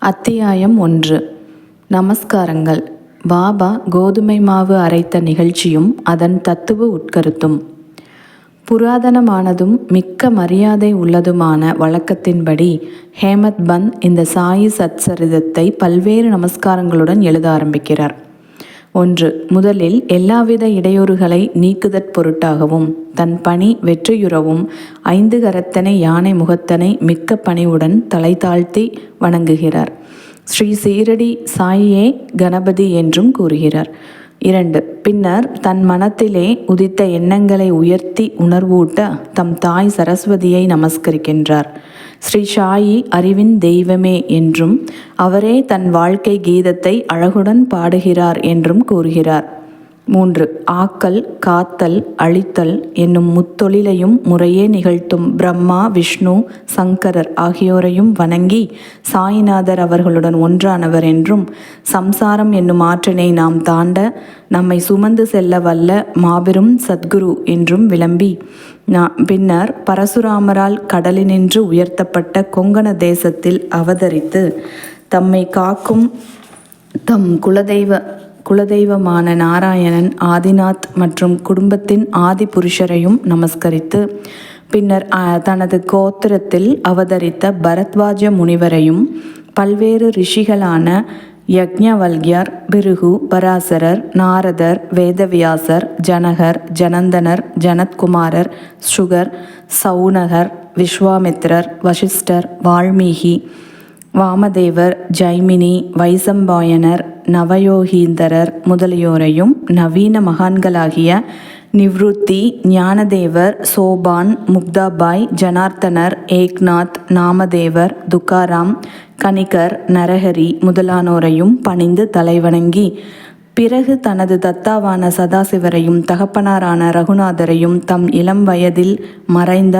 அத்தியாயம் ஒன்று. நமஸ்காரங்கள். பாபா கோதுமை மாவு அரைத்த நிகழ்ச்சியும் அதன் தத்துவ உட்கருத்தும். புராதனமானதும் மிக்க மரியாதை உள்ளதுமான வழக்கத்தின்படி ஹேமத் பந்த் இந்த சாயி சத்சரிதத்தை பல்வேறு நமஸ்காரங்களுடன் எழுத ஆரம்பிக்கிறார். ஒன்று முதலில் எல்லாவித இடையூறுகளை நீக்குதற் பொருட்டாகவும் தன் பணி வெற்றியுறவும் ஐந்து கரத்தனை யானை முகத்தனை மிக்க பணிவுடன் தலை தாழ்த்தி வணங்குகிறார். ஸ்ரீ சீரடி சாயியே கணபதி என்றும் கூறுகிறார். இரண்டு பின்னர் தன் மனத்திலே உதித்த எண்ணங்களை உயர்த்தி உணர்வூட்ட தம் தாய் சரஸ்வதியை நமஸ்கரிக்கின்றார். ஸ்ரீ சாயி அறிவின் தெய்வமே என்றும் அவரே தன் வாழ்க்கை கீதத்தை அழகுடன் பாடுகிறார் என்றும் கூறுகிறார். மூன்று ஆக்கல் காத்தல் அழித்தல் என்னும் முத்தொழிலையும் முறையே நிகழ்த்தும் பிரம்மா விஷ்ணு சங்கரர் ஆகியோரையும் வணங்கி சாய்நாதர் அவர்களுடன் ஒன்றானவர் என்றும் சம்சாரம் என்னும் ஆற்றினை நாம் தாண்ட நம்மை சுமந்து செல்ல வல்ல மாபெரும் சத்குரு என்றும் விளம்பி பின்னர் பரசுராமரால் கடலினின்று உயர்த்தப்பட்ட கொங்கண தேசத்தில் அவதரித்து தம்மை காக்கும் தம் குலதெய்வ குலதெய்வமான நாராயணன் ஆதிநாத் மற்றும் குடும்பத்தின் ஆதி புருஷரையும் நமஸ்கரித்து பின்னர் தனது கோத்திரத்தில் அவதரித்த பரத்வாஜ முனிவரையும் பல்வேறு ரிஷிகளான யக்ஞவல்யர் பிருகு பராசரர் நாரதர் வேதவியாசர் ஜனகர் ஜனந்தனர் ஜனத்குமாரர் சுகர் சவுனகர் விஸ்வாமித்ரர் வசிஷ்டர் வால்மீகி வாமதேவர் ஜைமினி வைசம்பாயனர் நவயோகீந்தரர் முதலியோரையும் நவீன மகான்களாகிய நிவ்ருத்தி ஞானதேவர் சோபான் முக்தாபாய் ஜனார்த்தனர் ஏக்நாத் நாமதேவர் துக்காராம் கணிகர் நரஹரி முதலானோரையும் பணிந்து தலைவணங்கி பிறகு தனது தத்தாவான சதாசிவரையும் தகப்பனாரான ரகுநாதரையும் தம் இளம் வயதில் மறைந்த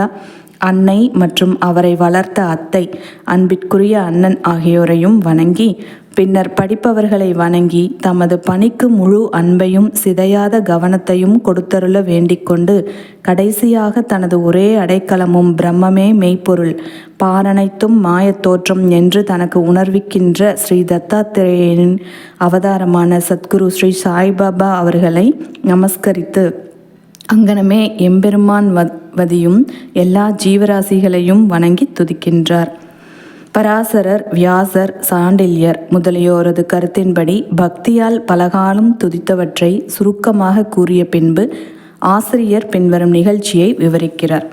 அன்னை மற்றும் அவரை வளர்த்த அத்தை அன்பிற்குரிய அண்ணன் ஆகியோரையும் வணங்கி பின்னர் படிப்பவர்களை வணங்கி தமது பணிக்கு முழு அன்பையும் சிதையாத கவனத்தையும் கொடுத்தருள வேண்டிக்கொண்டு கடைசியாக தனது ஒரே அடைக்கலமும் பிரம்மமே மெய்ப்பொருள் பாரனைத்தும் மாயத்தோற்றம் என்று தனக்கு உணர்விக்கின்ற ஸ்ரீ தத்தாத்திரேயனின் அவதாரமான சத்குரு ஸ்ரீ சாய்பாபா அவர்களை நமஸ்கரித்து அங்கனமே எம்பெருமான் பகவதியும் எல்லா ஜீவராசிகளையும் வணங்கி துதிக்கின்றார். பராசரர் வியாசர் சாண்டில்யர் முதலியோரது கருத்தின்படி பக்தியால் பலகாலம் துதித்தவற்றை சுருக்கமாக கூறிய பின்பு ஆசிரியர் பின்வரும் நிகழ்ச்சியை விவரிக்கிறார்.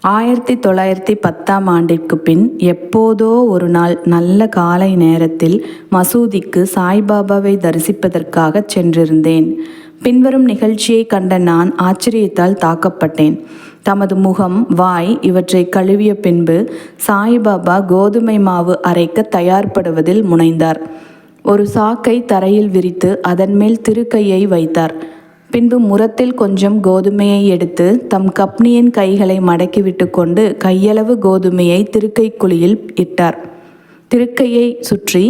ஆயிரத்தி தொள்ளாயிரத்தி பத்தாம் ஆண்டிற்கு பின் எப்போதோ ஒரு நாள் நல்ல காலை நேரத்தில் மசூதிக்கு சாய்பாபாவை தரிசிப்பதற்காக சென்றிருந்தேன். பின்வரும் நிகழ்ச்சியை கண்ட நான் ஆச்சரியத்தால் தாக்கப்பட்டேன். தமது முகம் வாய் இவற்றை கழுவிய பின்பு சாய்பாபா கோதுமை மாவு அரைக்க தயார்படுவதில் முனைந்தார். ஒரு சாக்கை தரையில் விரித்து அதன் மேல் திருக்கையை வைத்தார். பின்பு முரத்தில் கொஞ்சம் கோதுமையை எடுத்து தம் கப்னியின் கைகளை மடக்கிவிட்டு கொண்டு கையளவு கோதுமையை திருக்கை குழியில் இட்டார். திருக்கையை சுற்றி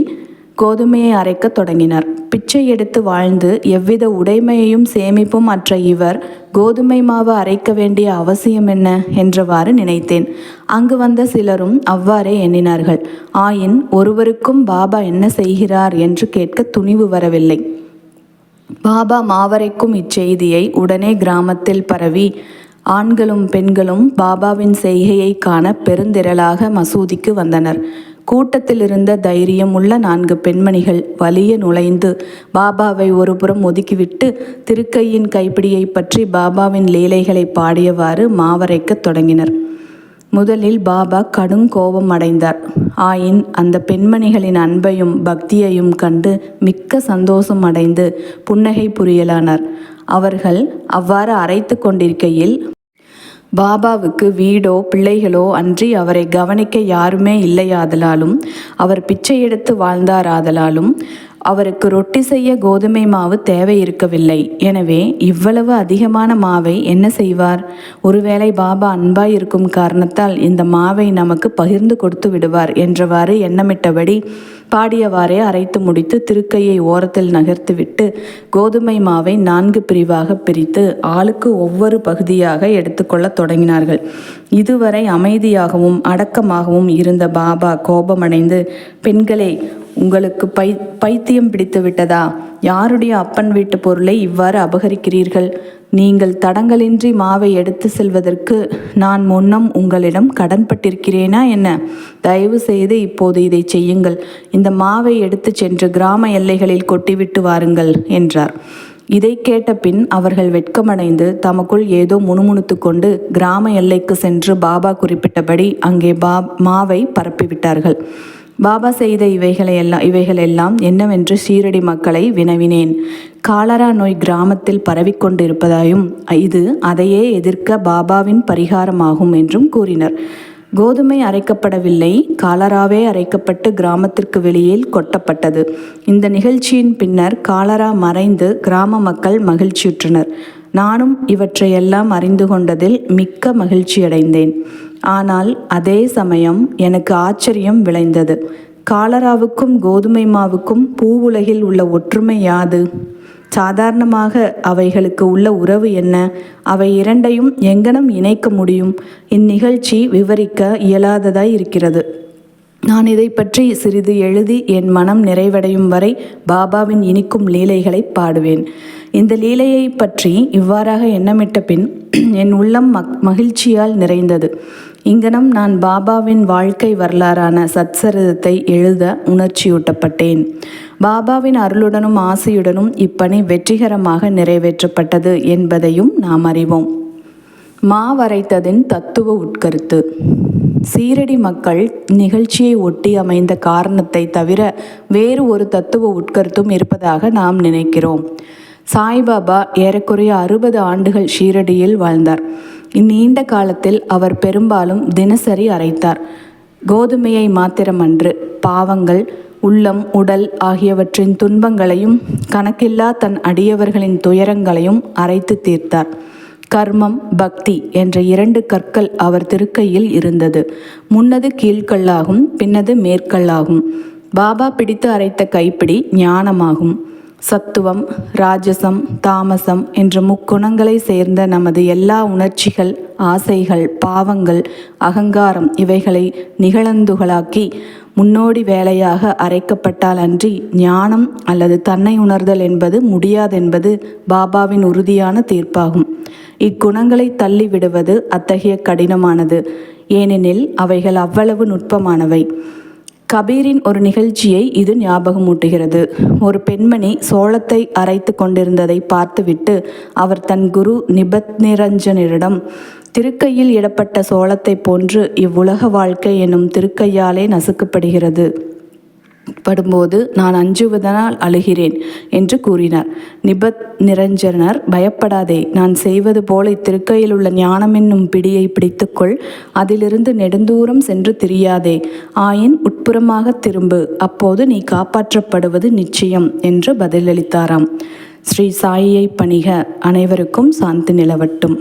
கோதுமையை அரைக்கத் தொடங்கினார். பிச்சை எடுத்து வாழ்ந்து எவ்வித உடைமையையும் சேமிப்பும் அற்ற இவர் கோதுமை மாவு அரைக்க வேண்டிய அவசியம் என்ன என்றவாறு நினைத்தேன். அங்கு வந்த சிலரும் அவ்வாறே எண்ணினார்கள். ஆயின் ஒருவருக்கும் பாபா என்ன செய்கிறார் என்று கேட்க துணிவு வரவில்லை. பாபா மாவரைக்கும் இச்செய்தியை உடனே கிராமத்தில் பரவி ஆண்களும் பெண்களும் பாபாவின் செய்கையை காண பெருந்திரளாக மசூதிக்கு வந்தனர். கூட்டத்தில் இருந்த தைரியம் உள்ள நான்கு பெண்மணிகள் வலிய நுழைந்து பாபாவை ஒருபுறம் ஒதுக்கிவிட்டு திருக்கையின் கைப்பிடியை பற்றி பாபாவின் லீலைகளை பாடியவாறு மாவரைக்கத் தொடங்கினர். முதலில் பாபா கடும் கோபம் அடைந்தார். ஆயின் அந்த பெண்மணிகளின் அன்பையும் பக்தியையும் கண்டு மிக்க சந்தோஷம் அடைந்து புன்னகை புரியலானார். அவர்கள் அவ்வாறு அரைத்து கொண்டிருக்கையில் பாபாவுக்கு வீடோ பிள்ளைகளோ அன்றி அவரை கவனிக்க யாருமே இல்லையாதலாலும் அவர் பிச்சை எடுத்து வாழ்ந்தாராதலாலும் அவருக்கு ரொட்டி செய்ய கோதுமை மாவு தேவை இருக்கவில்லை எனவே இவ்வளவு அதிகமான மாவை என்ன செய்வார்? ஒருவேளை பாபா அன்பாய் இருக்கும் காரணத்தால் இந்த மாவை நமக்கு பகிர்ந்து கொடுத்து விடுவார் என்றவாறு எண்ணமிட்டபடி பாடியவாறே அரைத்து முடித்து திருக்கையை ஓரத்தில் நகர்த்துவிட்டு கோதுமை மாவை நான்கு பிரிவாக பிரித்து ஆளுக்கு ஒவ்வொரு பகுதியாக எடுத்துக்கொள்ள தொடங்கினார்கள். இதுவரை அமைதியாகவும் அடக்கமாகவும் இருந்த பாபா கோபமடைந்து பெண்களே உங்களுக்கு பை பைத்தியம் பிடித்து விட்டதா? யாருடைய அப்பன் வீட்டு பொருளை இவ்வாறு அபகரிக்கிறீர்கள்? நீங்கள் தடங்களின்றி மாவை எடுத்து செல்வதற்கு நான் முன்னம் உங்களிடம் கடன்பட்டிருக்கிறேனா என்ன? தயவு செய்து இப்போது இதை செய்யுங்கள். இந்த மாவை எடுத்து சென்று கிராம எல்லைகளில் கொட்டிவிட்டு வாருங்கள் என்றார். இதை கேட்ட பின் அவர்கள் வெட்கமடைந்து தமக்குள் ஏதோ முணுமுணுத்து கொண்டு கிராம எல்லைக்கு சென்று பாபா குறிப்பிட்டபடி அங்கே பா மாவை பரப்பிவிட்டார்கள். பாபா செய்த இவைகளை எல்லாம் இவைகளெல்லாம் என்னவென்று ஷீரடி மக்களை வினவினேன். காலரா நோய் கிராமத்தில் பரவிக்கொண்டிருப்பதாயும் இது அதையே எதிர்க்க பாபாவின் பரிகாரமாகும் என்றும் கூறினர். கோதுமை அரைக்கப்படவில்லை காலராவே அரைக்கப்பட்டு கிராமத்திற்கு வெளியில் கொட்டப்பட்டது. இந்த நிகழ்ச்சியின் பின்னர் காலரா மறைந்து கிராம மக்கள் மகிழ்ச்சியுற்றனர். நானும் இவற்றையெல்லாம் அறிந்து கொண்டதில் மிக்க மகிழ்ச்சியடைந்தேன். ஆனால் அதே சமயம் எனக்கு ஆச்சரியம் விளைந்தது. காலராவுக்கும் கோதுமை மாவுக்கும் பூவுலகில் உள்ள ஒற்றுமை யாது? சாதாரணமாக அவைகளுக்கு உள்ள உறவு என்ன? அவை இரண்டையும் எங்கனம் இணைக்க முடியும்? இந்நிகழ்ச்சி விவரிக்க இயலாததாய் இருக்கிறது. நான் இதை பற்றி சிறிது எழுதி என் மனம் நிறைவடையும் வரை பாபாவின் இனிக்கும் லீலைகளை பாடுவேன். இந்த லீலையை பற்றி இவ்வாறாக எண்ணமிட்ட பின் என் உள்ளம் மக் மகிழ்ச்சியால் நிறைந்தது. இங்கனம் நான் பாபாவின் வாழ்க்கை வரலாறான சத்சரிதத்தை எழுத உணர்ச்சியூட்டப்பட்டேன். பாபாவின் அருளுடனும் ஆசையுடனும் இப்பணி வெற்றிகரமாக நிறைவேற்றப்பட்டது என்பதையும் நாம் அறிவோம். மா வரைத்ததின் தத்துவ உட்கருத்து. சீரடி மக்கள் நிகழ்ச்சியை ஒட்டி அமைந்த காரணத்தை தவிர வேறு ஒரு தத்துவ உட்கருத்தும் இருப்பதாக நாம் நினைக்கிறோம். சாய்பாபா ஏறக்குறைய அறுபது ஆண்டுகள் ஷீரடியில் வாழ்ந்தார். இந்நீண்ட காலத்தில் அவர் பெரும்பாலும் தினசரி அரைத்தார். கோதுமையை மாத்திரமன்று பாவங்கள் உள்ளம் உடல் ஆகியவற்றின் துன்பங்களையும் கணக்கில்லா தன் அடியவர்களின் துயரங்களையும் அரைத்து தீர்த்தார். கர்மம் பக்தி என்ற இரண்டு கற்கள் அவர் திருக்கையில் இருந்தது. முன்னது கீழ்கல்லாகும் பின்னது மேற்கல்லாகும். பாபா பிடித்து அரைத்த கைப்பிடி ஞானமாகும். சத்துவம் ராஜசம் தாமசம் என்ற முக்குணங்களை சேர்ந்த நமது எல்லா உணர்ச்சிகள் ஆசைகள் பாவங்கள் அகங்காரம் இவைகளை நிகழந்துகளாக்கி முன்னோடி வேலையாக அரைக்கப்பட்டால் அன்றி ஞானம் அல்லது தன்னை உணர்தல் என்பது முடியாதென்பது பாபாவின் உறுதியான தீர்ப்பாகும். இக்குணங்களை தள்ளிவிடுவது அத்தகைய கடினமானது. ஏனெனில் அவைகள் அவ்வளவு நுட்பமானவை. கபீரின் ஒரு நிகழ்ச்சியை இது ஞாபகமூட்டுகிறது. ஒரு பெண்மணி சோளத்தை அரைத்து கொண்டிருந்ததை பார்த்துவிட்டு அவர் தன் குரு நிபத் நிரஞ்சனரிடம் திருக்கையில் இடப்பட்ட சோளத்தை போன்று இவ்வுலக வாழ்க்கை எனும் திருக்கையாலே நசுக்கப்படுகிறது. படும்போது நான் அஞ்சுவதனால் அழுகிறேன் என்று கூறினார். நிபத் நிரஞ்சனர் பயப்படாதே நான் செய்வது போல இத்திருக்கையில் உள்ள ஞானம் என்னும் பிடியை பிடித்துக்கொள் அதிலிருந்து நெடுந்தூரம் சென்று திரியாதே. ஆயின் உட்புறமாக திரும்பு அப்போது நீ காப்பாற்றப்படுவது நிச்சயம் என்று பதிலளித்தாராம். ஸ்ரீ சாயியை பணிக அனைவருக்கும் சாந்தி நிலவட்டும்.